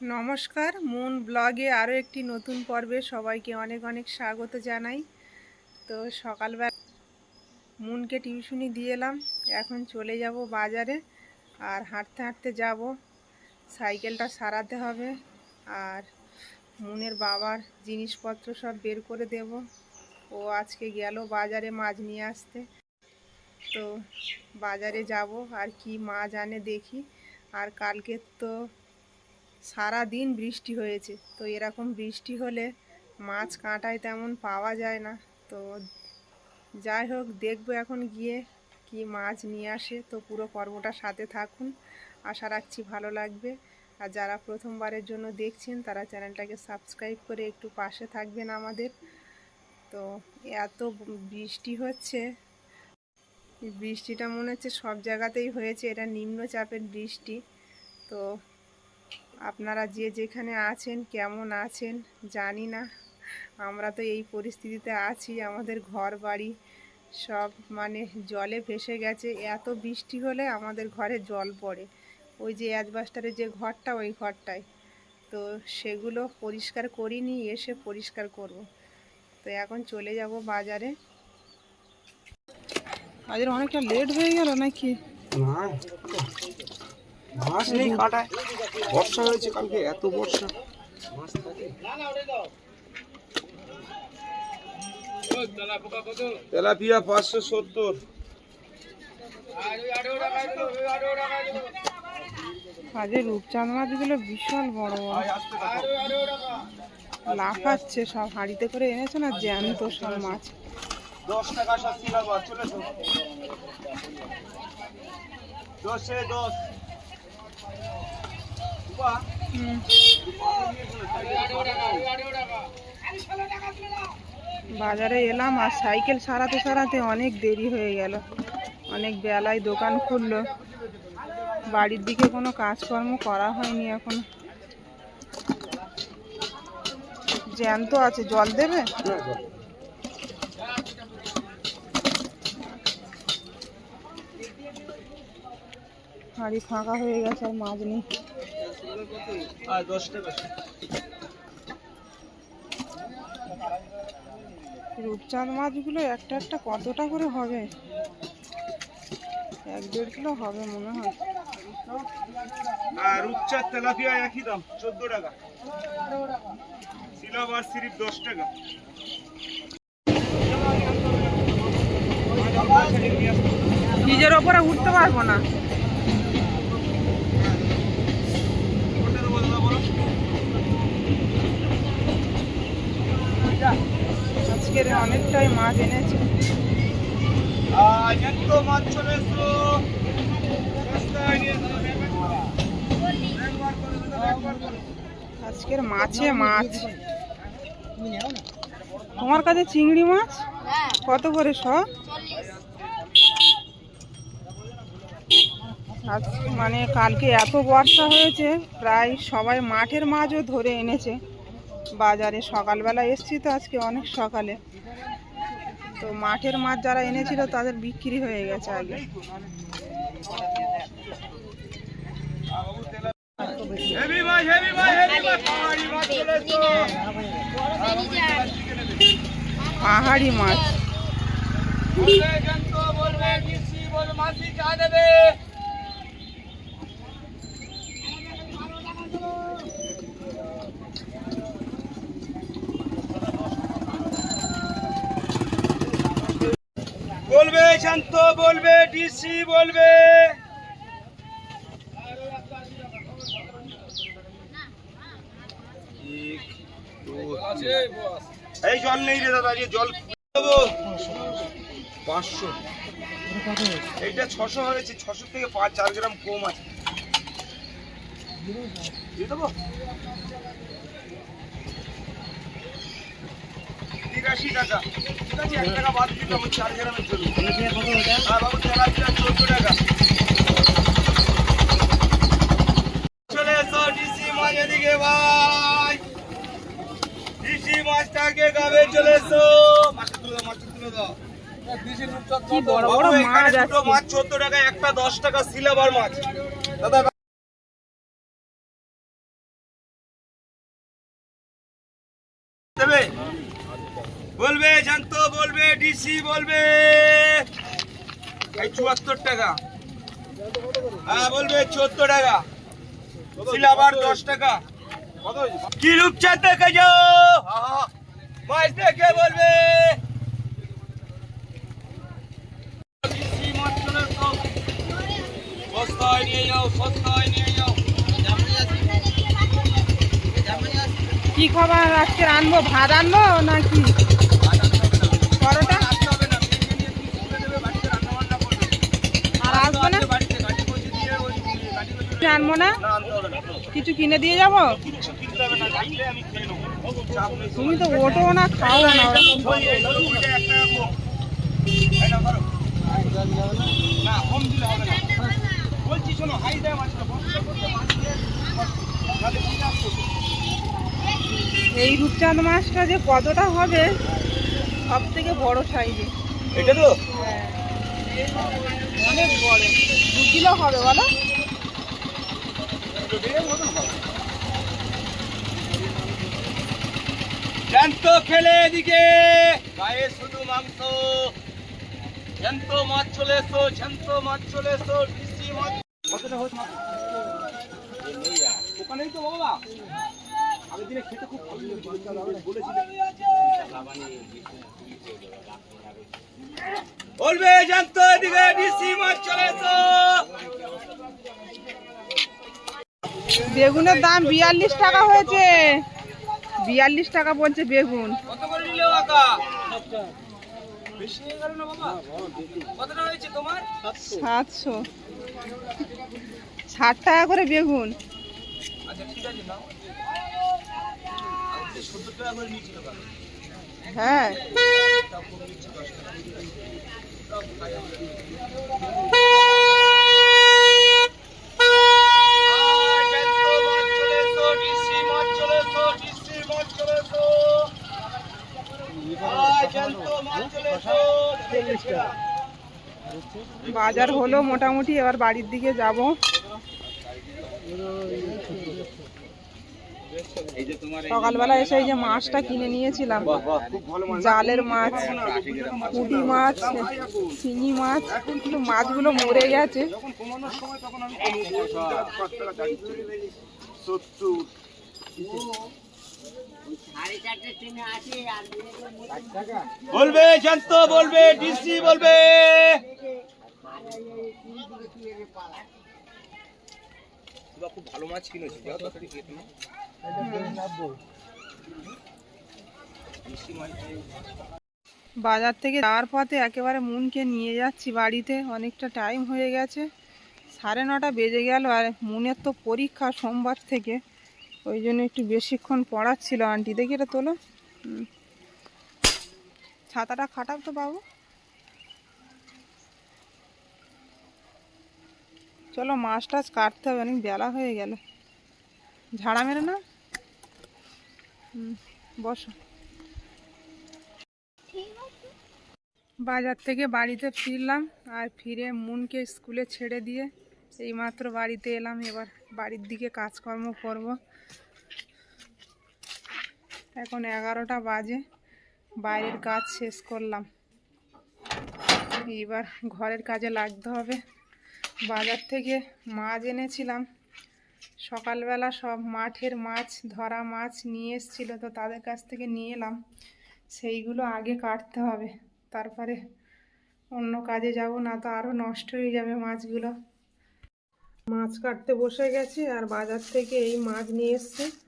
নমস্কার, মুন ব্লগে আরও একটি নতুন পর্বে সবাইকে অনেক অনেক স্বাগত জানাই। তো সকালবেলা মুনকে টিউশনি দিয়ে এলাম, এখন চলে যাব বাজারে আর হাঁটতে হাঁটতে যাব। সাইকেলটা সারাতে হবে আর মুনের বাবার জিনিসপত্র সব বের করে দেব। ও আজকে গেল বাজারে মাছ নিয়ে আসতে। তো বাজারে যাব আর কি মাছ আনে দেখি। আর কালকে তো সারা দিন বৃষ্টি হয়েছে। তো এরকম বৃষ্টি হলে মাছ কাঁটায় তেমন পাওয়া যায় না। তো যাই হোক, দেখব এখন গিয়ে কি মাছ নিয়ে আসে। তো পুরো পর্বটা সাথে থাকুন। আশা রাখছি ভালো লাগবে। আর যারা প্রথমবারের জন্য দেখছেন, তারা চ্যানেলটাকে সাবস্ক্রাইব করে একটু পাশে থাকবেন আমাদের। তো এত বৃষ্টি হচ্ছে। বৃষ্টিটা মনে হচ্ছে সব জায়গাতেই হয়েছে। এটা নিম্নচাপের বৃষ্টি। তো আপনারা যে যেখানে আছেন, কেমন আছেন জানি না। আমরা তো এই পরিস্থিতিতে আছি, আমাদের ঘর বাড়ি সব মানে জলে ভেসে গেছে। এত বৃষ্টি হলে আমাদের ঘরে জল পড়ে। ওই যে অ্যাজবাস্টারের যে ঘরটা, ওই ঘরটায়। তো সেগুলো পরিষ্কার করিনি, এসে পরিষ্কার করব। তো এখন চলে যাব বাজারে। বাজারে অনেকটা লেট হয়ে গেল নাকি? মাছ নেই কাটায়। বর্ষা হয়েছে কালকে এত বর্ষা। তেলাপিয়া পাঁচশো সত্তর। আজকে রূপচাঁদ মাছগুলো বিশাল বড় লাফাচ্ছে সব হাঁড়িতে করে এনেছে না জ্যান্ত সব মাছ। দশ টাকা সব চলে দশে দশ। বাজারে এলাম আর সাইকেল সারাতে সারাতে অনেক দেরি হয়ে গেল। অনেক বেলায় দোকান খুললো। বাড়ির দিকে কোনো কাজকর্ম করা হয়নি এখন। জ্যান্ত আছে। জল দেবে? হাঁড়ি ফাঁকা হয়ে গেছে আর মাছ নেই। আর দশ টাকা রূপচাঁদ মাছগুলো একটা একটা কতটা করে হবে? এক দেড় কিলো হবে মনে হয়। আর রূপচাঁদ তেলাপিয়া একই দাম চোদ্দ টাকা। সিলাবার সিরিপ দশ টাকা। নিজের ওপরে উঠতে পারব না কোনটা দেবো দাদা বলো আজকের অনেকটাই মাছ এনেছে। আজকের মাছে মাছ। তোমার কাছে চিংড়ি মাছ? কত করে সব? আজ মানে কালকে এত বর্ষা হয়েছে, প্রায় সবাই মাঠের মাছও ধরে এনেছে। বাজারে সকালবেলা এসছি তো আজকে অনেক সকালে। তো মাঠের মাছ যারা এনেছিল তাদের বিক্রি হয়ে গেছে আগে। পাহাড়ি মাছ মাছ। চা দেবে। বলবে শান্ত বলবে। ডিসি বলবে এই জল নেই রে দাদা যে জল দেবো। পাঁচশো। এইটা ছশো হয়েছে ছশো থেকে পাঁচ চার গ্রাম কম আছে। দিয়ে দেবো? তিরাশি টাকা। ঠিক আছে এক টাকা বাদ দিতে হবে চার গ্রামের জন্য। বাবু তেলাপিয়া চোদ্দ টাকা। চলে এসো ডিসি মাছ এদিকে ভাই। ডিসি মাছটাকে গাবে চলে এসো। মাছটা তুলে দাও তুলে দাও। মাছ চোদ্দ টাকা একটা দশ টাকা সিলেবার মাছ। দাদা বলবে জানত ডিসি বলবে? চুয়াত্তর টাকা। হ্যাঁ বলবে চোদ্দ টাকা। সিলাবার দশ টাকা। কি রূপচাঁদ দেখে যাও মাছ দেখে বলবে। সস্তায় নিয়ে যাও, সস্তায় নিয়ে যাও। কি খাবার? আজকে আনব ভাত আনব নাকি পরোটা আসতে হবে না মেয়েকে নিয়ে তুমি স্কুলে দেবে বাড়িতে রান্না বান্না করবে আর আসব না বাড়িতে গাড়ি পৌঁছে দিয়ে ওই গাড়ি করে কিছু আনব না? কিছু কিনে দিয়ে যাব? তুমি তো ওঠো না খাও না এই। বলছি শোনো, হাই দেয় মাছটা, বস্তা মাছ দিয়ে, রূপচাঁদ মাছটা যে কতটা হবে সব থেকে বড় সাইজে এটা তো? অনেক বড়। দু কিলো হবে বলো? জ্যান্ত খেলে এদিকে। গায়ে শুধু মাংস। জ্যান্ত মাছ চলে এসো মাছ চলে এসো মাছ। বলবে, জ্যান্ত এদিকে ডিসি মাছ চলে বেগুনের দাম বিয়াল্লিশ টাকা হয়েছে। বিয়াল্লিশ টাকা বলছে বেগুন। কত করে নিলে কাকা বেশি হয়ে গেল না বাবা? কতটা হয়েছে তোমার? সাতশো। ষাট টাকা করে বেগুন। আচ্ছা বাজার হলো মোটামুটি, এবার বাড়ির দিকে যাব। সকালবেলা এসে এই যে মাছটা কিনে নিয়েছিলাম। জালের মাছ, পুঁটি মাছ শিঙি মাছ, কিন্তু মাছগুলো মরে গেছে। সত্তর বলবে জানত বলবে ডিসি বলবে। খুব ভালো মাছ কিনেছি যাও তাড়াতাড়ি বাজার থেকে যাওয়ার পথে একেবারে মুনকে নিয়ে যাচ্ছি বাড়িতে অনেকটা টাইম হয়ে গেছে। সাড়ে নটা বেজে গেল আর মুনের তো পরীক্ষা সোমবার থেকে। ওই জন্য একটু বেশিক্ষণ পড়াচ্ছিল আন্টি। দেখি এটা তোলো। ছাতাটা খাটাও তো বাবু। চলো মাছ টাছ কাটতে হবে, অনেক বেলা হয়ে গেল। ঝাড়া মেরে না বসো। বাজার থেকে বাড়িতে ফিরলাম আর ফিরে মুনকে স্কুলে ছেড়ে দিয়ে এইমাত্র বাড়িতে এলাম। এবার বাড়ির দিকে কাজকর্ম করব। এখন এগারোটা বাজে। বাইরের কাজ শেষ করলাম। এবার ঘরের কাজে লাগতে হবে। বাজার থেকে মাছ এনেছিলাম। সকালবেলা সব মাঠের মাছ, ধরা মাছ নিয়ে এসেছিল তো তাদের কাছ থেকে নিয়ে এলাম। সেইগুলো আগে কাটতে হবে। তারপরে অন্য কাজে যাব, না তো আরও নষ্ট হয়ে যাবে মাছগুলো। মাছ কাটতে বসে গেছি আর বাজার থেকে এই মাছ নিয়ে এসছে।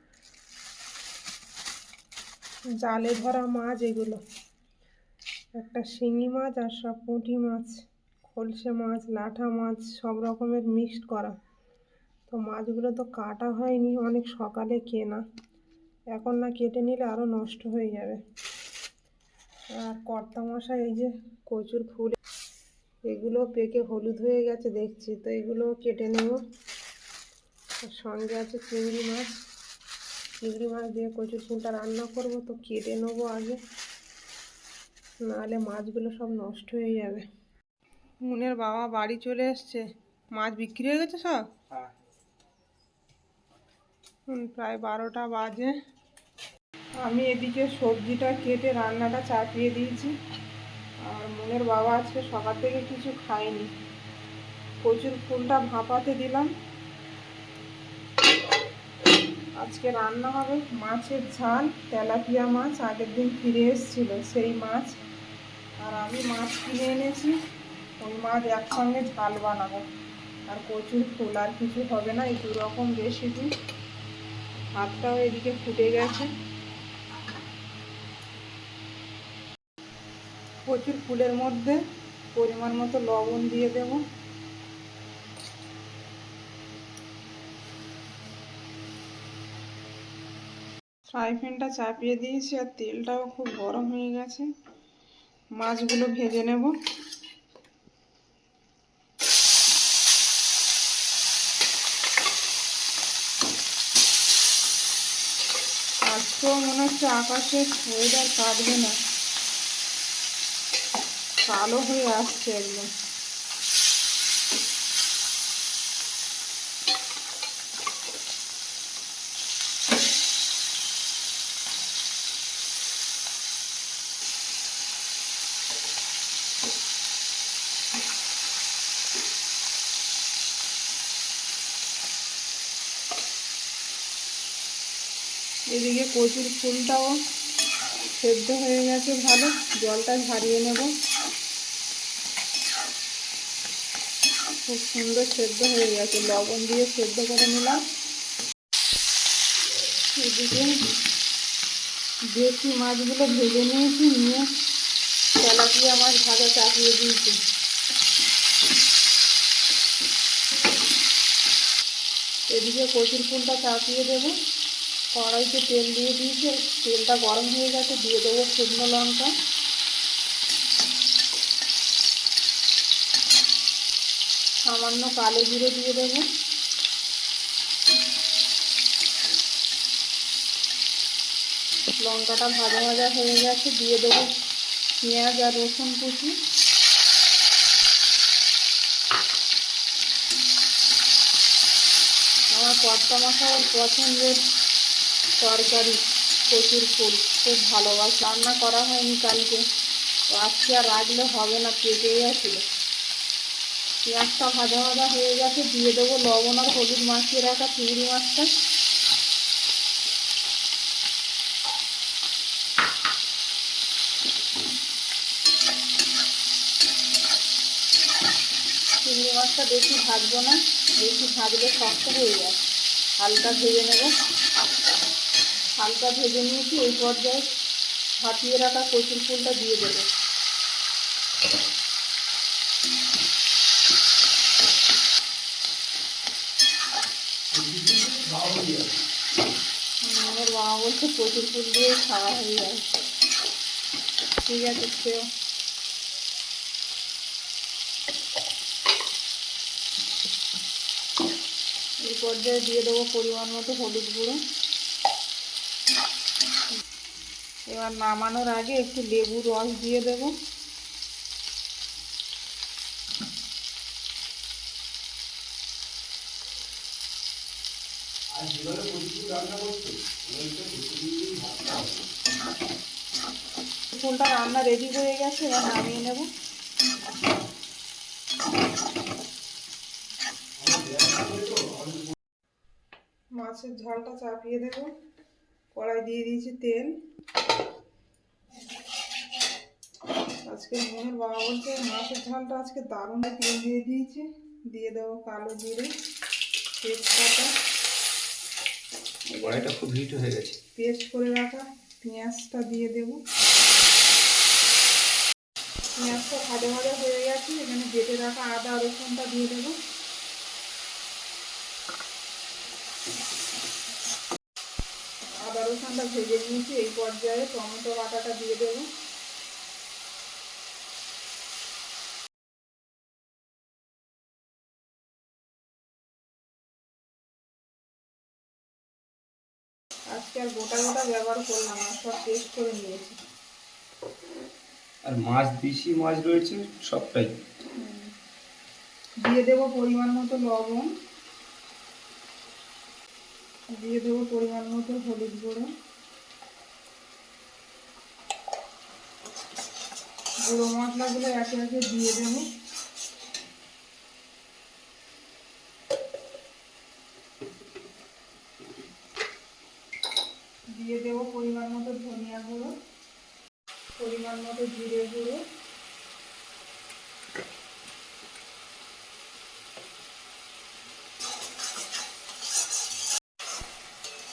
জালে ধরা মাছ এগুলো। একটা শিঙি মাছ আর সব পুঁটি মাছ, খলসে মাছ, লাঠা মাছ, সব রকমের মিক্সড করা। তো মাছগুলো তো কাটা হয়নি, অনেক সকালে কেনা। এখন না কেটে নিলে আরও নষ্ট হয়ে যাবে। আর কর্তা মশাই এই যে কচুর ফুল, এগুলো পেকে হলুদ হয়ে গেছে দেখছি, তো এগুলো কেটে নেব। সঙ্গে আছে চিংড়ি মাছ। চিংড়ি মাছ দিয়ে কচুর ফুলটা রান্না করব তো কেটে নেব আগে। নাহলে মাছগুলো সব নষ্ট হয়ে যাবে। মুনের বাবা বাড়ি চলে এসছে। মাছ বিক্রি হয়ে গেছে সব? হ্যাঁ। প্রায় বারোটা বাজে। আমি এদিকে সবজিটা কেটে রান্নাটা চাপিয়ে দিয়েছি। আর মনের বাবা আজকে সকাল থেকে কিছু খায়নি। প্রচুর ফুলটা ভাপাতে দিলাম। আজকে রান্না হবে মাছের ঝাল, তেলাপিয়া মাছ, আগের দিন ফিরে এসেছিল সেই মাছ। আর আমি মাছ কিনে এনেছি ওই মাছ একসঙ্গে ঝাল বানাবো। আর প্রচুর ফুল আর কিছু হবে না, এই দু রকম রেসিপি ভাতটাও এদিকে ফুটে গেছে। প্রচুর ফুলের মধ্যে পরিমাণ মতো লবণ দিয়ে দেব। ফ্রাই প্যানটা চাপিয়ে দিয়েছি আর তেলটাও খুব গরম হয়ে গেছে। মাছগুলো ভেজে নেব। আজকেও মনে হচ্ছে আকাশে ওয়েদার কাটবে না। কালো হয়ে আসছে একদম। এদিকে কচুর ফুলটাও সেদ্ধ হয়ে গেছে ভালো, জলটা ঝারিয়ে নেব। খুব সুন্দর সেদ্ধ হয়ে গেছে, লবণ দিয়ে সেদ্ধ করে নিলাম। এদিকে দেশি মাছগুলো ভেজে নিয়েছি, নিয়ে তেলাপিয়া মাছ ভাজা চাপিয়ে দিয়েছি। এদিকে কচুর ফুলটা চাপিয়ে দেবো। কড়াইতে তেল দিয়ে দিয়েছি। তেলটা গরম হয়ে গেছে, দিয়ে দেবো শুকনো লঙ্কা। সামান্য কালো জিরে দিয়ে দেবো। লঙ্কাটা ভাজা ভাজা হয়ে গেছে, দিয়ে দেবো পেঁয়াজ আর রসুন কুচি। আমার কর্তা মশার পছন্দের তরকারি প্রচুর ফুল, খুব ভালোবাসে। রান্না করা হয়নি কালকে। তো আজকে আর রাখলে হবে না পেকে গেছিল পেঁয়াজটা ভাজা ভাজা হয়ে গেছে, দিয়ে দেবো লবণ আর হলুদ মাখিয়ে রাখা চিংড়ি মাছটা। চিংড়ি মাছটা বেশি ভাজবো না, বেশি ভাজলে শক্ত হয়ে যায়। হালকা ভেজে নেব। হালকা ভেজে নিয়েছি, এই পর্যায়ে ভাপিয়ে রাখা কচুর ফুলটা দিয়ে দেবো। আমার বাবা বলছে কচুর ফুল দিয়ে খাওয়া হয়ে যায় ঠিক আছে খেও এই পর্যায়ে দিয়ে দেবো পরিমাণ মতো হলুদ গুঁড়ো। এবার নামানোর আগে একটু লেবু রস দিয়ে দেবো। ফুলটা রান্না রেডি হয়ে গেছে এবার নামিয়ে নেব। মাছের ঝালটা চাপিয়ে দেবো। কড়াই দিয়ে দিয়েছি তেল। আজকে মনের বাবা বলছে মাছের ঝালটা আজকে দারুণ। তেল দিয়ে দিয়েছি দিয়ে দেবো কালো জিরে তেজপাতা। কড়াইটা খুব হিট হয়ে গেছে। পেস্ট করে রাখা পেঁয়াজটা দিয়ে দেবো। পেঁয়াজটা ভাজা ভাজা হয়ে গেছে এখানে বেটে রাখা আদা রসুনটা দিয়ে দেবো। আদা রসুনটা ভেজে নিয়েছি এই পর্যায়ে টমেটো বাটাটা দিয়ে দেবো। গোটা গোটা ব্যবহার করলাম আর সব টেস্ট করে নিয়েছি। আর মাছ দিছি মাছ রয়েছে সবটাই? দিয়ে দেব পরিমাণ মতো লবণ। দিয়ে দেব পরিমাণ মতো হলুদ গুঁড়ো। গুঁড়ো মশলাগুলো একে একে দিয়ে দেবো। পরিমাণ মতো জিরে গুঁড়ো।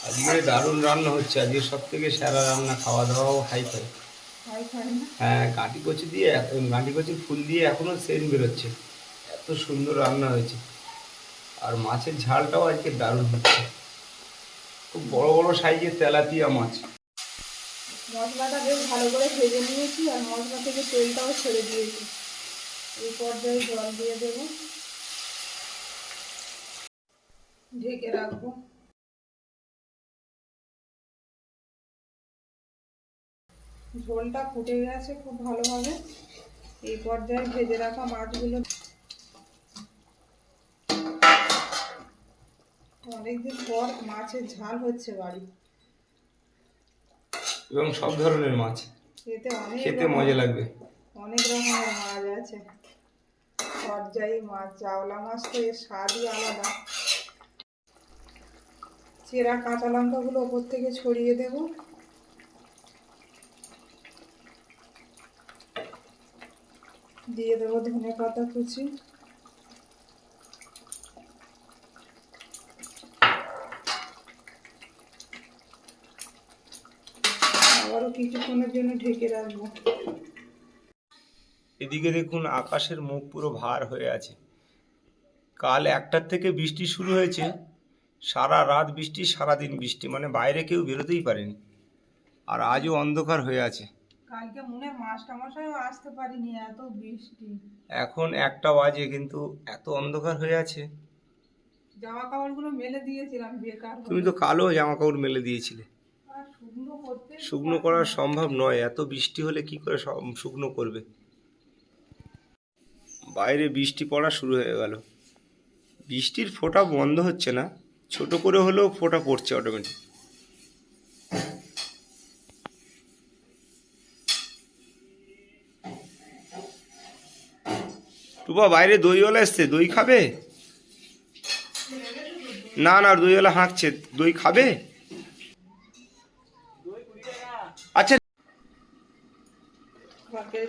আজকে দারুণ রান্না হচ্ছে আজকে সব থেকে সেরা রান্না খাওয়া দাওয়াও হাই ফাই হ্যাঁ গাঁটি কচি দিয়ে গাঁটি কচি ফুল দিয়ে এখনও সেন্ট বেরোচ্ছে। এত সুন্দর রান্না হয়েছে। আর মাছের ঝালটাও আজকে দারুণ হচ্ছে। খুব বড় বড় সাইজের তেলাপিয়া মাছ। মশলাটা বেশ ভালো করে ভেজে নিয়েছি আর মশলা থেকে তেলটাও ছেড়ে দিয়েছি। এই পর্যায়ে জল দিয়ে দেব। ঢেকে রাখব। ঝোলটা ফুটে গেছে খুব ভালোভাবে। এই পর্যায়ে ভেজে রাখা মাছগুলো। অনেকদিন পর মাছের ঝাল হচ্ছে বাড়ি এবং সব ধরনের মাছ। খেতে মজা লাগবে। অনেক রকমের মাছ আছে। সরজাই মাছ চাওলা মাছ তো এর স্বাদই আলাদা। চেরা কাঁচা লঙ্কাগুলো ওপর থেকে ছড়িয়ে দেব। দিয়ে দেবো ধনে পাতা কুচি। আবারও কিছুক্ষণের জন্য ঢেকে রাখব। এদিকে দেখুন আকাশের মুখ পুরো ভার হয়ে আছে। কাল একটার থেকে বৃষ্টি শুরু হয়েছে। সারা রাত বৃষ্টি সারা দিন বৃষ্টি। মানে বাইরে কেউ বেরোতেই পারেনি। আর আজও অন্ধকার হয়ে আছে। কালকে মনে মাস্টার মশাইও আসতে পারিনি এত বৃষ্টি। এখন একটা বাজে কিন্তু এত অন্ধকার হয়ে আছে। জামা কাপড়গুলো মেলে দিয়েছিলাম বেকার তুমি তো কালো জামা কাপড় মেলে দিয়েছিলে। শুকনো করা সম্ভব নয়। এত বৃষ্টি হলে কি করে শুকনো করবে? বাইরে বৃষ্টি পড়া শুরু হয়ে গেল। বৃষ্টির ফোঁটা বন্ধ হচ্ছে না। ছোট করে হলেও ফোঁটা পড়ছে অটোমেটিক টুপা, বাইরে দইওয়ালা এসছে। দই খাবে? না না, দইওয়ালা হাঁকছে। দই খাবে?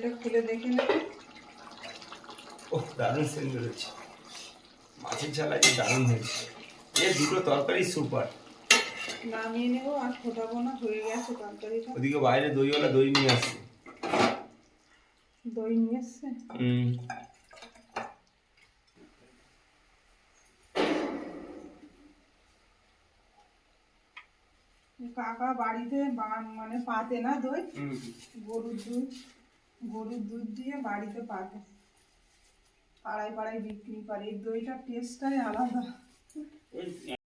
তরকারিটা খুলে দেখে নে। ও দারুণ সেন্ট বেরোচ্ছে মাছের ঝাল আজকে দারুণ হয়েছে। এ দুটো তরকারি সুপার। নামিয়ে নেব আর ফোটাবো না হয়ে গেছে তরকারিটা। ওদিকে বাইরে দইওয়ালা দই নিয়ে আসছে। দই নিয়ে এসছে? হুম। কাকা বাড়িতে মানে পাতে না দই। গরুর দুধ গরুর দুধ দিয়ে বাড়িতে পাতে পাড়ায় পাড়ায় বিক্রি করে। এই দইটার টেস্টটাই আলাদা।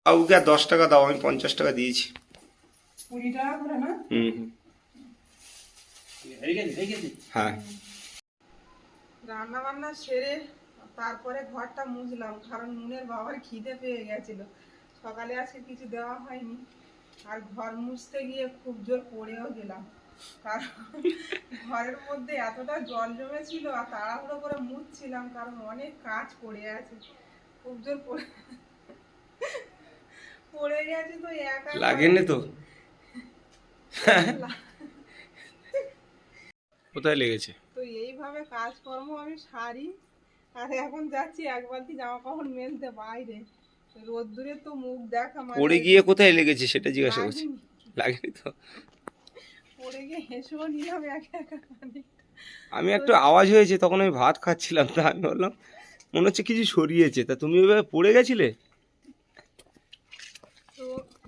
আর দশ টাকা দাও আমি পঞ্চাশ টাকা দিয়েছি। কুড়ি টাকা করে না? হুম হুম। হ্যাঁ। রান্না বান্না সেরে তারপরে ঘরটা মুছলাম কারণ মুনের বাবার খিদে পেয়ে গেছিল। সকালে আজকে কিছু দেওয়া হয়নি। আর ঘর মুছতে গিয়ে খুব জোর পড়েও গেলাম। কারণ ঘরের মধ্যে এতটা জল জমেছিল আর তাড়াহুড়ো করে মুছছিলাম কারণ অনেক কাজ পড়ে আছে। খুব জোর পড়ে পড়ে গেছে তো একা। লাগেনি তো? কোথায় লেগেছে? তো এইভাবে কাজকর্ম আমি সারি। আর এখন যাচ্ছি এক বালতি জামা কাপড় মেলতে বাইরে। রোদ্দুরে তো মুখ দেখা মানে পড়ে গিয়ে কোথায় লেগেছে সেটা জিজ্ঞাসা করছি। লাগেনি তো? পড়ে গিয়ে হেসেও নিলাম একা একা আমি একটু আওয়াজ হয়েছে তখন আমি ভাত খাচ্ছিলাম তা আমি বললাম মনে হচ্ছে কিছু সরিয়েছে তা তুমি ওইভাবে পড়ে গেছিলে? তো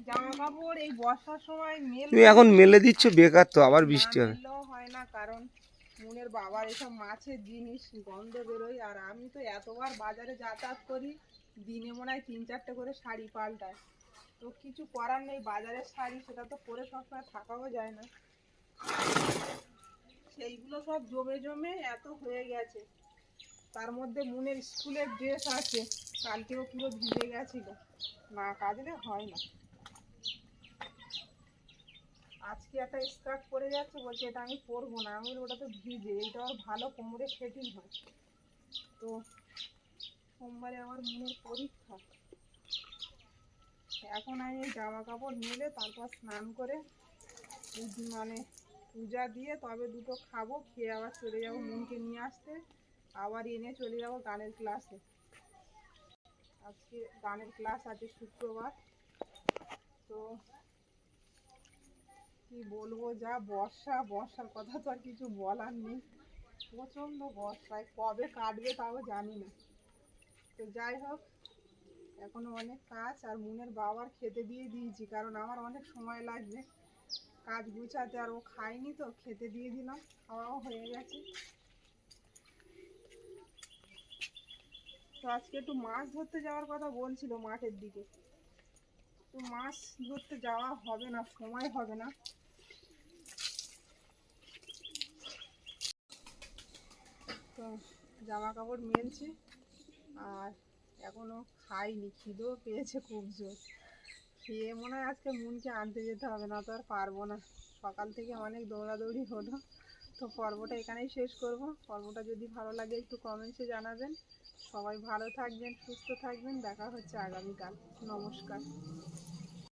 জামা কাপড় এই বর্ষার সময় মেল তুমি এখন মেলে দিচ্ছ বেকার তো আবার বৃষ্টি হবে। হয় না কারণ মনের বাবার এসব মাছের জিনিস গন্ধ বেরোয় আর আমি তো এতবার বাজারে যাতায়াত করি দিনে মনে হয় তিন চারটে করে শাড়ি পাল্টায়। তো কিছু করার নেই বাজারের শাড়ি সেটা তো পরে সবসময় থাকাও যায় না। সেইগুলো সব জমে জমে এত হয়ে গেছে। তার মধ্যে মুনের স্কুলের ড্রেস আছে, কালকেও পুরো ভিজে গেছিল। না কাজলে হয় না। আজকে একটা স্কার্ট পরে যাচ্ছে, বলছে এটা আমি পরবো না। আমি ওটা তো ভিজে, এইটা আমার ভালো কোমরে ফেটিং হয়। তো সোমবারে আমার মনের পরীক্ষা। এখন আমি জামা কাপড় মেলে তারপর স্নান করে মানে পূজা দিয়ে তবে দুটো খাব, খেয়ে আবার চলে যাব মনকে নিয়ে আসতে। আবার এনে চলে যাব গানের ক্লাসে আজকে গানের ক্লাস আছে শুক্রবার। তো কি বলব, যা বর্ষা, বর্ষার কথা তো আর কিছু বলার নেই। প্রচণ্ড বর্ষায় কবে কাটবে তাও জানি না। তো যাই হোক, এখনও অনেক কাজ আর মুনের বাবার খেতে দিয়ে দিয়েছি, কারণ আমার অনেক সময় লাগবে। কাজ গুছাতে আর ও খায়নি তো, খেতে দিয়ে দিলাম, খাওয়াও হয়ে গেছে। তো আজকে একটু মাছ ধরতে যাওয়ার কথা বলছিল মাঠের দিকে। তো মাছ ধরতে যাওয়া হবে না, সময় হবে না। তো জামা কাপড় মেলছি, আর এখনও খাইনি, খিদেও পেয়েছে খুব জোর। খেয়ে মনে হয় আজকে মনকে আনতে যেতে হবে, না তো আর পারব না। সকাল থেকে অনেক দৌড়াদৌড়ি হলো, তো পর্বটা এখানেই শেষ করব। পর্বটা যদি ভালো লাগে একটু কমেন্টসে জানাবেন। সবাই ভালো থাকবেন, সুস্থ থাকবেন, দেখা হচ্ছে আগামীকাল। নমস্কার।